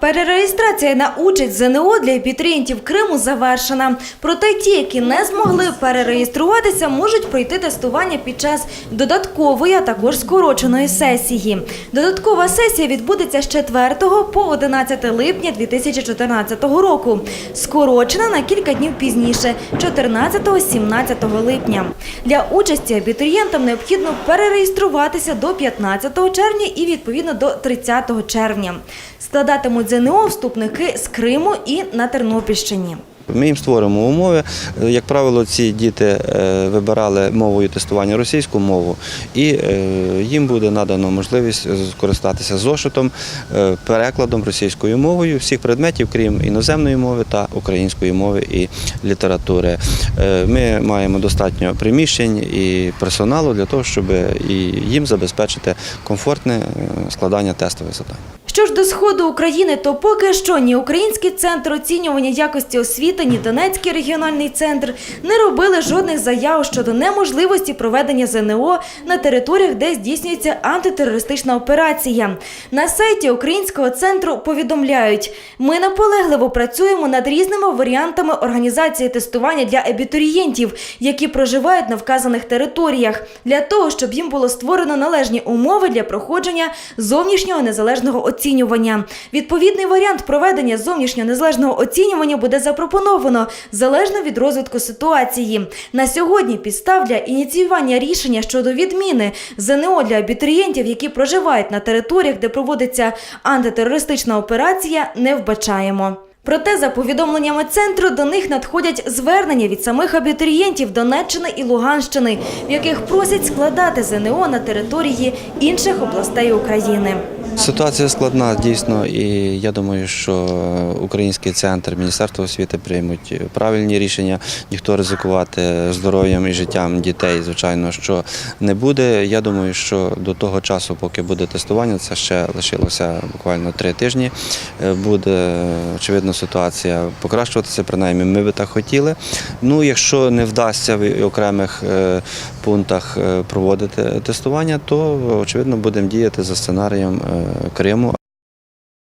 Перереєстрація на участь ЗНО для абітурієнтів Криму завершена. Проте ті, які не змогли перереєструватися, можуть пройти тестування під час додаткової, а також скороченої сесії. Додаткова сесія відбудеться з 4 по 11 липня 2014 року. Скорочена на кілька днів пізніше 14-17 липня. Для участі абітурієнтам необхідно перереєструватися до 15 червня і відповідно до 30 червня. Складатимуть ЗНО вступники з Криму і на Тернопільщині. Ми їм створимо умови. Як правило, ці діти е, вибирали мовою тестування російську мову, і е, їм буде надано можливість скористатися зошитом, е, перекладом російською мовою всіх предметів, крім іноземної мови та української мови і літератури. Ми маємо достатньо приміщень і персоналу для того, щоб і їм забезпечити комфортне складання тестових завдань. Що ж до сходу України, то поки що ні Український центр оцінювання якості освіти, ні Донецький регіональний центр не робили жодних заяв щодо неможливості проведення ЗНО на територіях, де здійснюється антитерористична операція. На сайті Українського центру повідомляють: ми наполегливо працюємо над різними варіантами організації тестування для абітурієнтів, які проживають на вказаних територіях, для того, щоб їм було створено належні умови для проходження зовнішнього незалежного оцінювання. Відповідний варіант проведення зовнішнього незалежного оцінювання буде запропоновано залежно від розвитку ситуації. На сьогодні підстав для ініціювання рішення щодо відміни ЗНО для абітурієнтів, які проживають на територіях, де проводиться антитерористична операція, не вбачаємо. Проте, за повідомленнями центру, до них надходять звернення від самих абітурієнтів Донеччини і Луганщини, в яких просять складати ЗНО на території інших областей України. Ситуація складна дійсно, і я думаю, що український центр, Міністерство освіти приймуть правильні рішення. Ніхто ризикувати здоров'ям і життям дітей, звичайно, що не буде. Я думаю, що до того часу, поки буде тестування, це ще лишилося буквально три тижні. е, Буде очевидно ситуація покращуватися. Принаймні, ми би так хотіли. Ну, якщо не вдасться в окремих е, пунктах е, проводити тестування, то очевидно будемо діяти за сценарієм Криму